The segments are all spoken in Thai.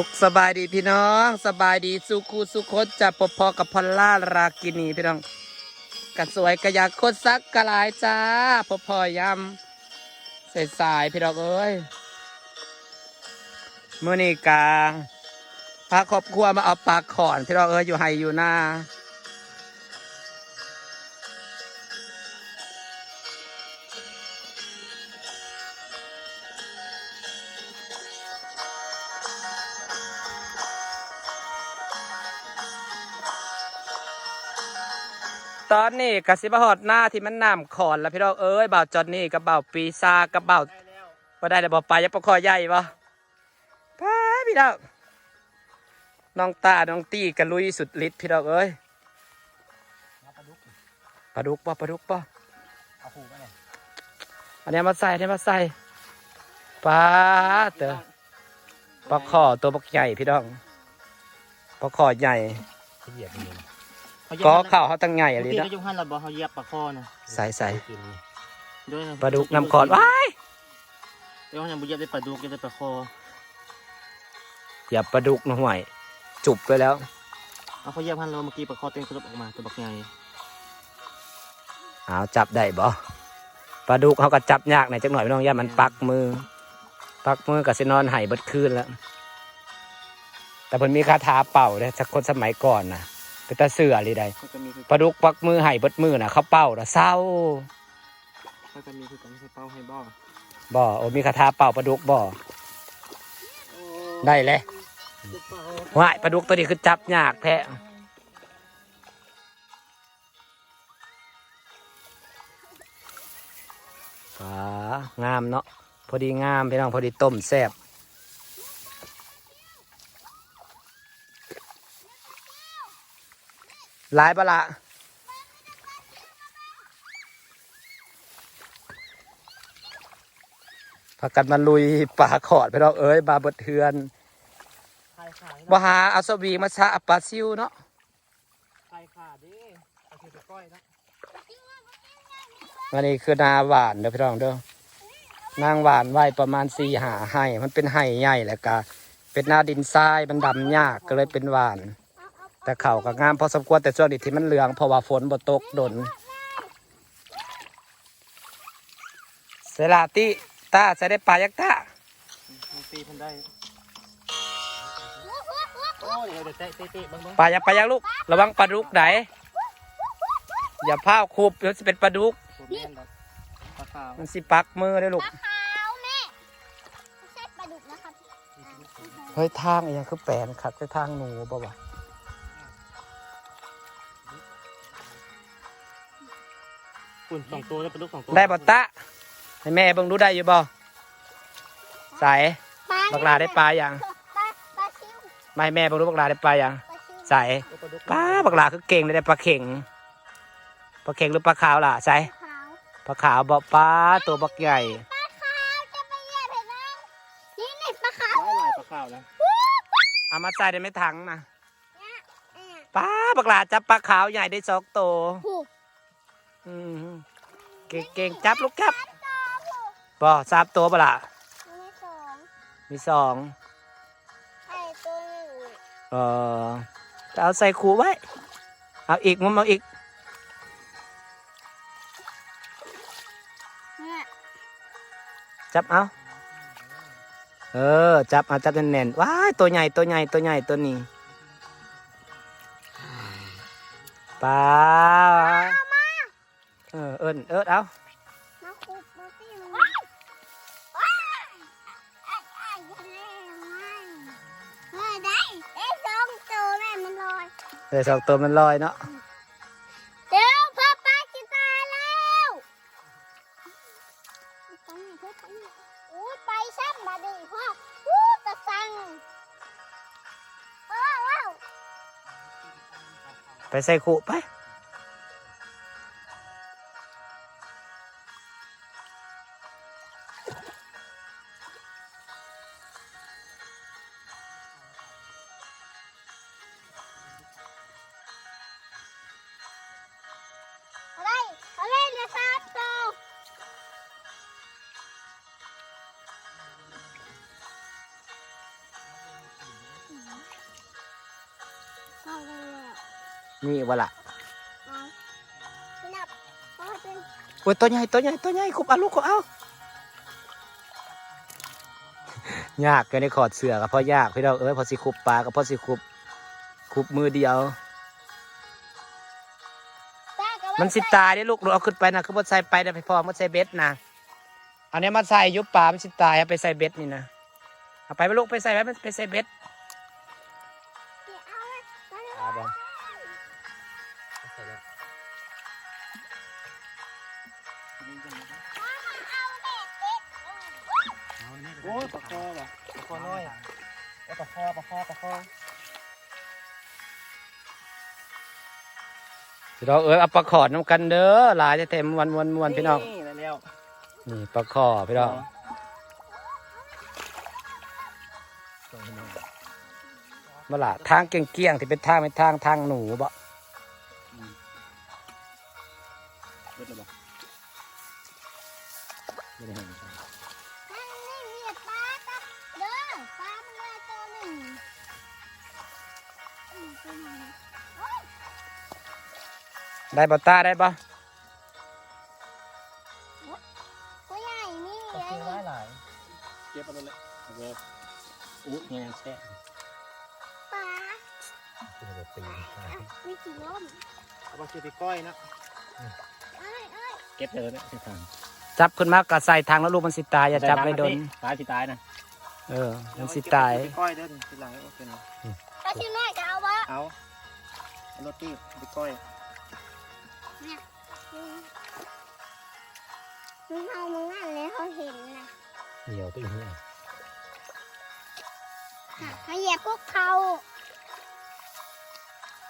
สุขสบายดีพี่น้อง สบายดีสุขูสุขดจะปพอกับพอลล่ารากินีพี่น้องกันสวยกระยาโคตรซักกระลายจ้าพอพอยำใส่สายพี่น้องเอ้ยเมื่อนี้กาพาครอบครัวมาเอาปากขอนพี่น้องเอ้ยอยู่ไฮอยู่หน้า ตอนนี้กสิบหอดหน้าที่มันน้ำขอนแล้วพี่น้องเอ้ยเบาจอนนี่กับบ่าปีซากับบ่าวว่าได้แต่บ่าวปลายับปะคอใหญ่ปะพาพี่น้องน้องตาน้องตีกันลุยสุดฤทธิ์พี่น้องเอ้ยปลาดุกปะปลาดุกปะอันนี้มาใส่อันนี้มาใส่ปลาเตอปลาคอตัวบักใหญ่พี่น้องปลาคอใหญ่เหยียบมัน ก็เข่าวเขาตั้งใหญ่อะไรเมื่อกี้นะก็ยุ่งหันเราบอกเขาเหยียบปลาคอนะใส่ใส่ด้วยนะปลาดุกน้ำขอนว้ายเดี๋ยวเขายังบุเหยียบได้ปลาดุกเหยียบได้ปลาคออย่าปลาดุกนะห่วย จุบไปแล้วเอาเขาเหยียบหันเราเมื่อกี้ปลาคอเต้นกระดกออกมาตัวบักใหญ่เอาจับได้บ่ปลาดุกเขาก็จับยากหน่อยจักหน่อยพี่น้องอย่ามันปักมือ ปักมือกับสินอนไห้เบิดคืนแล้ว แต่เพิ่นมีคาถาเป่าเด้สักคนสมัยก่อนนะ เป็นตาเสืออะไรใดเขาจะมีคือปลาดุกปักมือไห้เบิดมือน่ะเขาเป่าน่ะเศร้าเขาจะมีคือกันให้เป้าให้บ่อบ่โอ้มีคาถาเป่าปลาดุกบ่ได้เลยว่ายปลาดุกตัวนี้คือจับยากแท้ปลางามเนาะพอดีงามพี่น้องพอดีต้มแซ่บ หลายปะละพากันมาลุยป่าขอดไปน้องเอ้ยบาเบดเทือนขายขายบ่หาเอาสวีมาชะปลาซิวเนาะขายขาดดิเอาคือตะก้อยนะอันนี้คือนาหวานเด้อพี่น้องเด้อนางหวานไว้ประมาณสี่หาไห้ มันเป็นไห้ใหญ่แหละกะเป็นหน้าดินทรายมันดำยากก็เลยเป็นหวาน แต่เขาก็งามพอสมควรแต่ช่วงนี้ที่มันเหลืองเพราะว่าฝนบ่ตกดนเสลาติตาจะได้ปลายักษ์ตาตีมันได้ปลายักษ์ปลายักษ์ลูกระวังปลาดุกไหนอย่าพลาวคูบเดี๋ยวจะเป็นปลาดุกมันสิปักมือได้ลูกไปลาดุกนะครับเฮ้ยทางอหยังคือแปลนครับคือทางหนูบ่าวะ ปุ่นสองตัวแล้วปลาดุกสองตัวได้บ่ตะให้แม่เบิ่งดูได้อยู่บ่ใสปลาบักลาได้ปลาอย่างปลาปลาชิวไม่ให้แม่เบิ่งดูบักลาได้ปลาอย่างปลาชิวใสเอาปลาดุกป้าบักลาคือเก่งเลยได้ปลาเข่งปลาเข่งหรือปลาขาวล่ะใสขาวปลาขาวบ่ป้าตัวบักใหญ่ปลาขาวจะไปเหยียบเห็นไหมนี่นี่ปลาขาวหลายหลายปลาขาวนะเอามาใส่ได้ไหม่ถังนะเนี่ยเนี่ยป้าบักลาจับปลาขาวใหญ่ได้สองตัวผูกอืม เก่งเก่งจับลูกจับต่อผูกบ่สามตัวบ่ล่ะมีสองมีสองไอ้ตัวหนึ่งเออจะเอาใส่ขู่ไว้ เอาอีกมุมเอาอีกเนี่ยจับเอาเออ จับเอาจับแน่นๆว้ายตัวใหญ่ตัวใหญ่ตัวใหญ่ตัวนี้ปลา เออเอิญเอิญเอามาคุบมาตีมันว้าเด้ได้สองตัวแม่มันลอยเดี๋ยวสองตัวมันลอยเนาะเดี๋ยวพ่อป้าจะตายแล้วไปไหนเถอะไปไหนอู้ไปซ้ำมาดิพ่ออู้ตะสังว้าวไปใส่ขู่ไป นะครับโตเอาะวะล่ะวับโอ้ยตัวใหญ่ตัวใหญ่ตัวใหญ่คุบเอาลูกคุเอายากก็ได้ขอดเสือกับพ่อยากพี่น้อเอ้ยพอสิคุบปลากับพ่อสิคุบคุบมือเดียว มันสิตายได้ลูกเราเอาขึ้นไปนะคือมันใส่ไปนะพี่พ่อมันใส่เบ็ดนะอันนี้มันใส่ยุบป่ามันสิตายเอาไปใส่เบ็ดนี่นะเอาไปไปลูกไปใส่ไปมันไปใส่เบ็ด พี่เราเอ้ยเอาปลาขอดน้ำกันเด้อหลายจะเต็มวันวันวันพี่น้องนี่แล้วนี่ปลาขอพี่น้องมาละทางเกี่ยงๆที่เป็นทางเป็นทางทางหนูบ่เบิดแล้วบ่ ได้บ่ตาได้บ่ตัวใหญ่นี่ปลาเลยคอร้ายหลายเก็บเอาเลยโอเคอู้ยยังแช่ปลามีกี่ล้มเอาปลาเชือไปก้อยนะเอ้ยเอ้ยเก็บเลยนะที่ทางจับขึ้นมากระใส่ทางแล้วลูกมันสิตายอย่าจับไว้โดนตายสิตายนะเออมันสิตายไปก้อยเด้อทีหลังโอเคนะปลาชิ้นน้อยจะเอาวะเอาเอารถตี้ไปก้อย มึงเอามึงอ่านเลยเขาเห็นนะเหี่ยวตัวนี้เขาเหยียบพวกเขา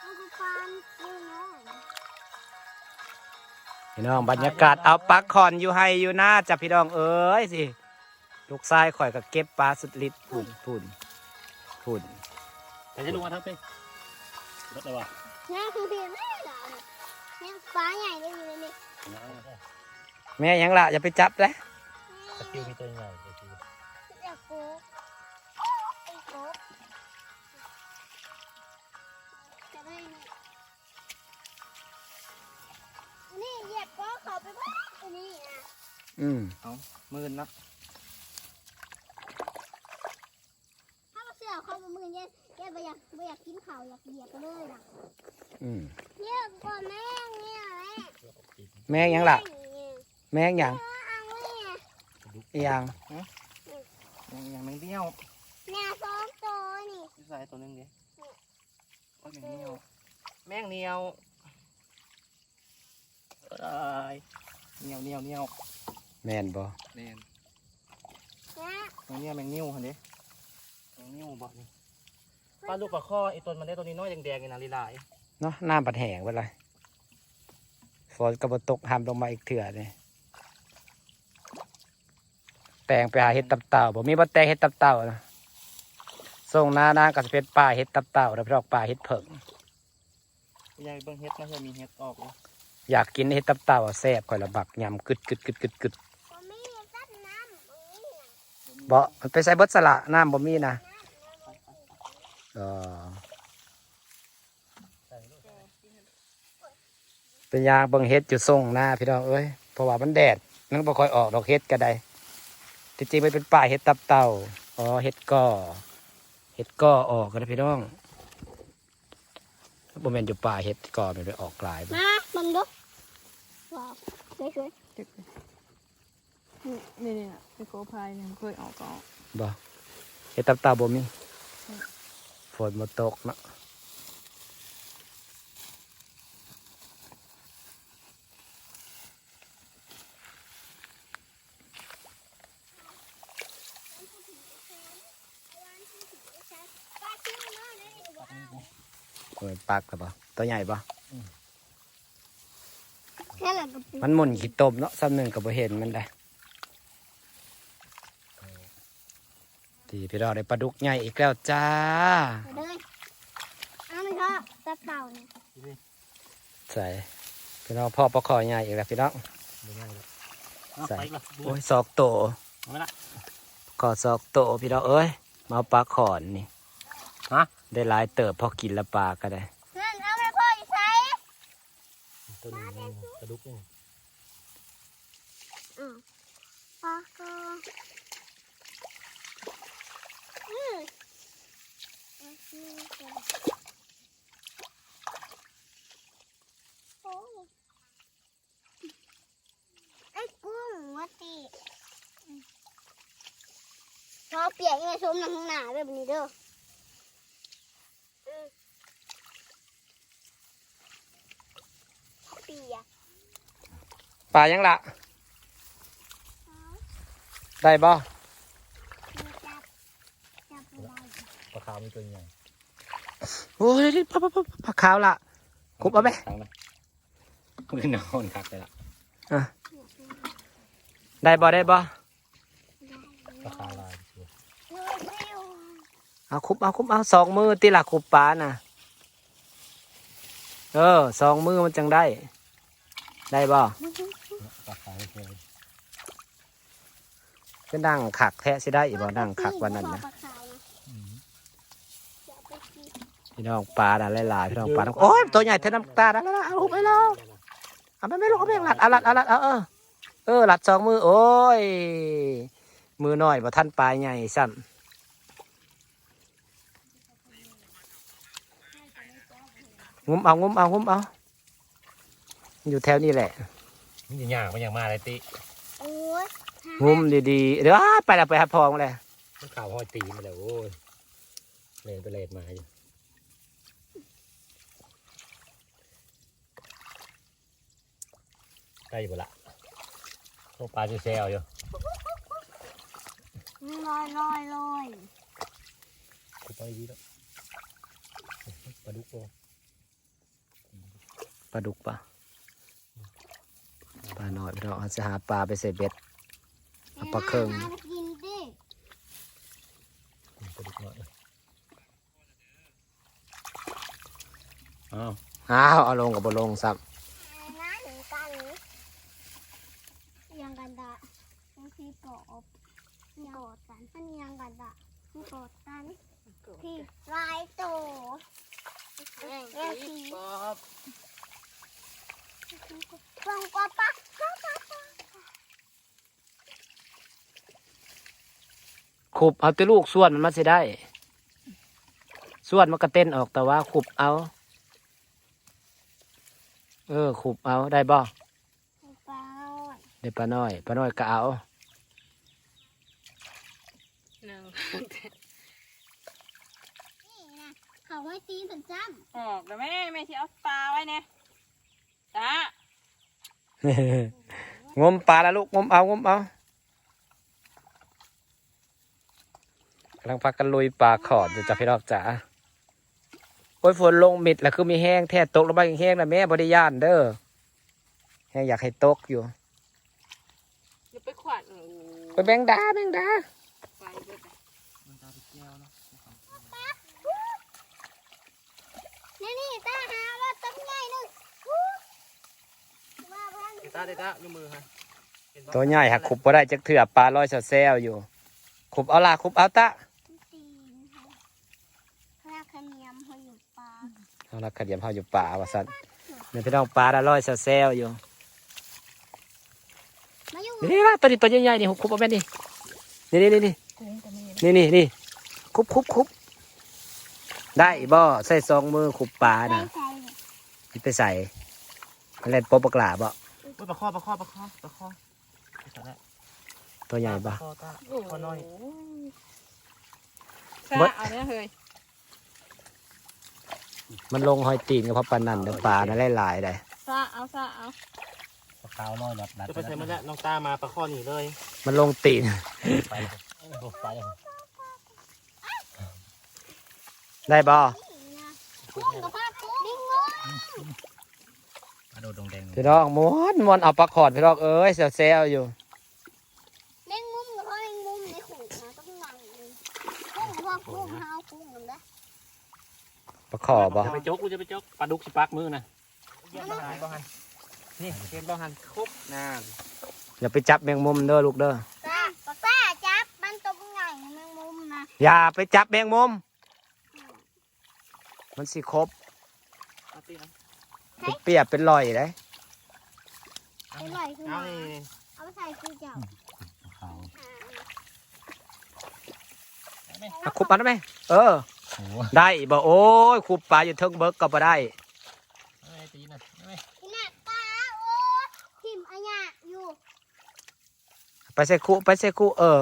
เอากูปานยูน้อยพี่น้องบรรยากาศเอาปลาคอนอยู่ให้อยู่หน้าจับพี่น้องเอ้ยสิลูกชายข่อยก็เก็บปลาสุดฤทธิ์พุ่นพุ่นพุ่นแต่จะลงมาทั้งปีรถอะไรวะนี่คือเพี ยงไม่เหรอนี่ปลาใหญ่ได้อยู่ในนี้แม่ยังละอย่าไปจับเลยตะคิวมีตัวใหญ่ตะคิวอยากกูไอ้กูจะได้นี่นี่เหยียบก็เขาไปบ้านตัวนี้นะอืมเอามื่นนะ ถ้าเราเสือเขาไปมือเนี่ย แกไม่อยากไม่อยากกินข้าวอยากเหยียบไปเลยนะอืมเยอะกว่าแม่งเนี่ยแม่แม่ยังละแม่ยังเอาเนี่ยยังยังยังไม่เบี้ยวแม่สองตัวนี่ ใส่ตัวนึงดิโอ้ยแมงเนียว แมงเนียวเอ้ยเนียวเนียวเนียวแม่นบ่แม่นนะแมงเนียวแมงนิ้วหันดิแมงนิ้วบอกนี่ ปลาลูกปลาข้อไอ้ต้นมันได้ตัวนี้น้อยแดงๆไงนะลีลายเนาะน้ำปัดแห้งไปเลยฝนกระบตกหามลงมาอีกเถื่อนี่แตงไปหาเห็ดตับเต่าบ่มีบ่แตงเห็ดตับเต่านะส่งหน้าหน้าก็จะเป็นป่าเห็ดตับเต่าแล้วพี่น้องป่าเห็ดเผิงยายเบิ่งเฮ็ดนะเพื่อมีเฮ็ดออกเลยอยากกินเห็ดตับเต่าอะแซ่บข่อยละบักยำกึดกึดกึดกึดกึดผมมีตัดน้ำตรงนี้นะบ่มันไปใส่เบิดสละน้ำบ่มีนะ เออเป็นยางเบิ่งเห็ดอยู่ส่งหน้าพี่น้องเอ้ยเพราะว่ามันแดดมันบ่ค่อยออกดอกเห็ดก็ได้ที่จริงมันเป็นป่าเห็ดตับเต่าอ๋อเห็ดก่อเห็ดก่อออกก็ได้พี่น้องบ่แม่นอยู่ป่าเห็ดก่อมันไปออกหลายบ่มาบังดูว้าวสวยเก็บเลยนี่นี่น่ะไปโกพายยังเคยออกก็ออกบ่เห็ดตับเต่าบ่มี ฝนบ่ตกเนาะๆปลาชิ้นน้อยเลยนี่บ่เอาเออปักกับบ่ตัวใหญ่บ่แค่หลังกระปุกมันหมุนขี้ต้มเนาะซ้ำหนึ่งก็บ่เห็นมันได้ ทีพี่เราได้ปลาดุกใหญ่อีกแล้วจ้าไปเลยเอาไหมครับตะเต่าเนี่ยใส่พี่น้องพ่อปลาคอใหญ่อีกแล้วพี่น้องไม่ง่ายเลยใส่ไปละบัวโอ้ยซอกโตเอาไว้ละขอซอกโตพี่น้องเอ้ยมาเอาปลาขอนนี่ฮะได้หลายเติบพอกินและปลาก็ได้ นั่นเอาไปพ่ออีสา ตัวนี้มันกระดุกนี่ อืมปลาก็อืมโอเคโอ้ยไอ้กุ้งมาติพอ เปียกยังไงชมน้ำหนาแบบนี้เด้อเปียกปลายังละได้บ่ปลาขาวมีตัวใหญ่โอ้ยปลาปลาปลาขาวละคุบเอาไหมทางนั้นอนคักไปละได้บ่ได้บ่ปลาขาวลาย เอาคุบเอาคุบเอาสองมือตีหลักคุบปลาน่ะ เออสองมือมันจังได้ ได้บ่ปลาขาวเลยก็นั่งขักแท้สิได้อีบ่นั่งขักวันนั้นนะพี่น้องปลาน่ะหลายๆพี่น้องปลาน้ำโอ้ยตัวใหญ่เท่าน้ำตาแล้วแล้วเอาหุบไปแล้วเอาไปไม่ลูกเอาไปหลัดเอาหลัดเอาหลัดเอาเออเออหลัดสองมือโอ้ยมือน้อยบ่ท่านปลาใหญ่ซ้ำ งุ้มเอางุ้มเอางุ้มเอาอยู่แถวนี้แหละมันจะยากมันยังมาอะไรติโอ้ยงุ้มดีๆเดี๋ยวอ้าไปแล้วไปหาพองเลยมันข่าวห้อยตีมาแล้วโอ้ยเลนไปเลนมาอยู่ได้อยู่บ่ละโอ้ปลาจะแซวอยู่ลอยลอยลอยกูไปดีแล้วปลาดุกโอ้ ปลาดุกปะปลาหน่อยพี่น้องเอาจะหาปลาไปใส่เบ็ดเอาปลาเคิงหไปกินดิปลาดุกหน่อยอ้าวอ้าวเอาลงกับบลงซ้น้าหนึ่งกันยังกันดะมันคือปอบยังกอดกันมันยังกันดะมันกอดกันที่ลายโตยังสีฟองกว่าปักปักปักปักำขุบเอาแตัวลูกส่วนมันมาสิได้ ส่วนมันก็เต้นออกแต่ว่าขุบเอา เออขุบเอาได้บ่ปลาโอยได้ปลาน้อยปลาน้อยก็เอาหนึ่งนี่นะเขาให้ตีนสันจ้ออกแล้วแม่แม่ที่เอาปลาไว้เนี่ย จ้างมปลาละลูกงมเอางมเอากำลังพักกันลุยปลาขอดอยู่จ้ะพี่น้องจ๋าโอ้ยฝนลงมิดแล้วคือมีแห้งแท้ตกลงไปแห้งนะแม่บริยานเด้อแห้งอยากให้ตกอยู่เดี๋ยวไปขวัญโอ้ไปแบงดาแบงดาไปเบิดเลยมันตาไปเที่ยวเนาะำนี่นี่ตาหาว่าต้นใหญ่หนึ่งฮู้ว่าพัน เดต้าเดต้าอยู่มือฮะเห็นปะตัวใหญ่หักขุบก็ได้จักเถื่อปลาลอยแซวๆอยู่ขุบเอาละขุบเอาตะตีนค่ะพระขมียมเขาอยู่ปลาเอาละขะเดียมเฮาอยู่ป่าวะสันเนี่ยพี่น้องปลาละลอยแซวๆอยู่มาอยู่นี่ละตัวนี้ตัวใหญ่ๆนี่ขุบเอาแม่นี่นี่นี่นี่นี่กุ้งก็มีนี่นี่นี่คุบคุบคุบได้บ่ใส่ซองมือขุบปลาใส่น่ะ ใส่เลยนี่ไปใส่มันเล่นโปะปลากลาบ่ อุ้ยปลาข้อปลาข้อปลาข้อปลาข้อไปแล้วตัวใหญ่บ่ปลาข้อตาโอ้ข้อน้อยซาเอาเนี่ยเฮ้ยมันลงหอยตีนกับพ่อปานนั่นเด้อปลาน่ะหลายๆได้ซาเอาซาเอาปลาขาวน้อยแบบจะไปใส่มันแล้วน้องตามาปลาข้อหนีเลยมันลงตีน ไปเลยโอ้ไปเลยได้บ่ นี่นะกุ้งกับปลากุ้งลิงงู ปลาโดดดงแดง พี่น้องม้วนม้วนเอาปลาขอดพี่น้องเอ้ยแซวๆอยู่เล่งมุมกับพ่อเล่งมุมในขู่นะต้องนั่งเลยกุ้งกับพ่อกุ้งเฮากุ้งนั่นแหละปลาขอบ่จะไปจกกูจะไปจกปลาดุกสิปักมือนะเยี่ยมบ้านบ้านนี่เกมบ้านครบนานอย่าไปจับแมงมุมเด้อลูกเด้อตาป้าป้าจับมันตัวใหญ่แมงมุมนะอย่าไปจับแมงมุม มันสิครบเอาตีนะเป็นเปียกเป็น รอยได้ลอยขึ้นเอามานี่เอาไปใส่คือเจ้าขาวอะคุบมันได้ไหมเออ โอ้ได้บ่โอ้ยคุบปลาอยู่เทิงเบิกก็บ่ได้ไม่ตีนะไม่ที่หน้าตาโอ้ทิมอันยะอยู่ไปใส่คุไปใส่คุเออ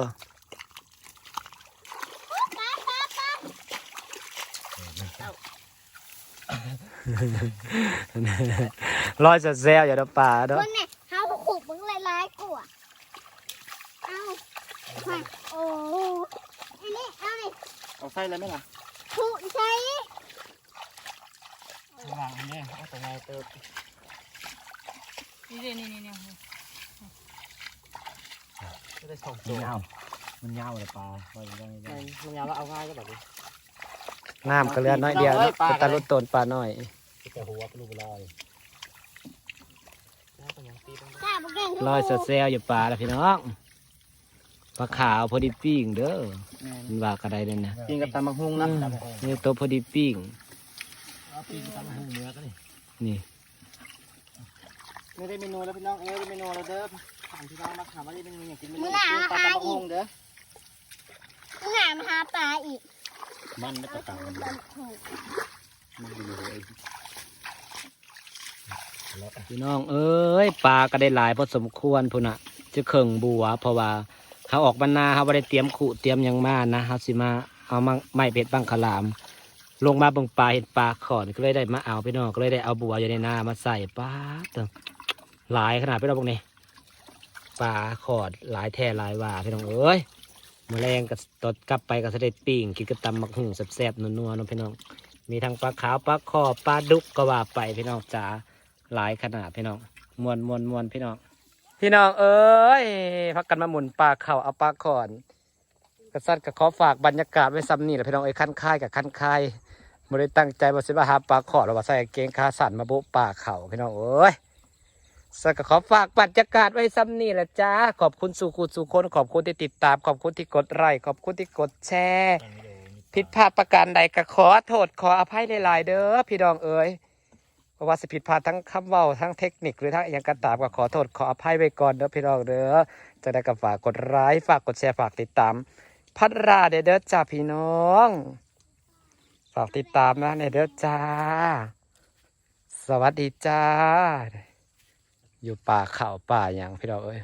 ปลาปลาปลาลอยจะแซวอย่าเด้อป่าเด้อ คนเนี่ ยเขาขุบมึงเลยร้ายกว่าเอามาโอ้อันนี้เอานี่เอาไส้เลยไหมล่ะขุใช้วางอันนี้เอาแต่ไงเติมนี่นี่นี่นี่ไม่ได้สองมันตัวยาวมันยาวเลยปลาปล่อยได้ได้มันยาวแล้วเอาง่ายก็แบบนี้น้ำก็เหลือน้อยเดียวเนาะปลาเป็นตาลุดตนปลาน้อยแต่หัวเป็นลูกลอย แล้วก็ยังตีตรงนี้ ก ล้าบุกเก่งลอยจะแซวอยู่ป่าแล้วพี่น้องปลาขาวพอดีปิ้งเด้อมันว่ากระไดเลยนะกินกับตำบักฮุงนะนี่ตัวพอดีปิ้งเอาปีนตามหูเนื้อก็นี่นี่ไม่ได้เมนูแล้วพี่น้องเอ้ยได้เมนูแล้วเด้อถามพี่น้องมาถามว่าได้เมนูอย่างกินเมนูกินปลาตำบักฮุงเด้อหนามหาปลาอีก มันไม่ตะต่างกันมันถูกมันอยู่ใน พี่น้องเอ้ยปลาก็ได้หลายพอสมควรพุ่นน่ะจะเข่งบัวเพราะว่าเขาออกบรรณาเขาไ่ได้เตรียมขู่เตรียมยังมานะเขาสิมาเอามาไม่เป็ดบังขลาม ลงมาบิ่งปลาเห็นปลาขอนก็เลยได้มาเอาพี่น้องก็เลยได้เอาบัวอยู่ในนามาใส่ปลาติมหลายขนาดพี่น้องพวกนี้ปลาขอดหลายแท่หลายว่าพี่น้องเอ้ยแมลงก็ตดกลับไปก็จะได้ปิ้งกินกระตำมักหุ่งแซ่บๆนัวๆเนาะพี่น้อง มีทั้งปลาขาวปลาคอปลาดุกก็ว่าไปพี่น้องจ๋า หลายขนาดพี่น้องมวนมวนมวนพี่น้อง พี่น้องเอ้ยพักกันมาหมุนปลาเข่าเอาปลาขอนกระสัดกระขอฝากบรรยากาศไว้ซ้ำนี่แหละพี่น้องเอ้คันค่ายกับขั้นค่ายไม่ได้ตั้งใจว่าสิมาหาปลาขอดหรือว่าใส่เกงขาสั่นมาโบุปลาเข่าพี่น้องเอ้ยสักก็ขอฝากบรรยากาศไว้ซ้ำนี่แหละจ้าขอบคุณสู่คุณสู่คนขอบคุณที่ติดตามขอบคุณที่กดไลค์ขอบคุณที่กดแชร์ผิดพลาดประการใดก็ขอโทษขออภัยหลายๆเด้อพี่น้องเอ๋ย ราะว่าสิผิดพลาดทั้งคำเว้าทั้งเทคนิคหรือทั้งอย่างกระตามก็ขอโทษขออภัยไว้ก่อนเด้อพี่น้องเด้อจะได้กับฝากกดไลค์ฝากกดแชร์ฝากติดตาม พัดราเด้อจ้าพี่น้อง ฝากติดตามนะเนี่ยเด้อจ้า สวัสดีจ้า อยู่ป่าเขาป่าอย่างพี่น้องเอ้ย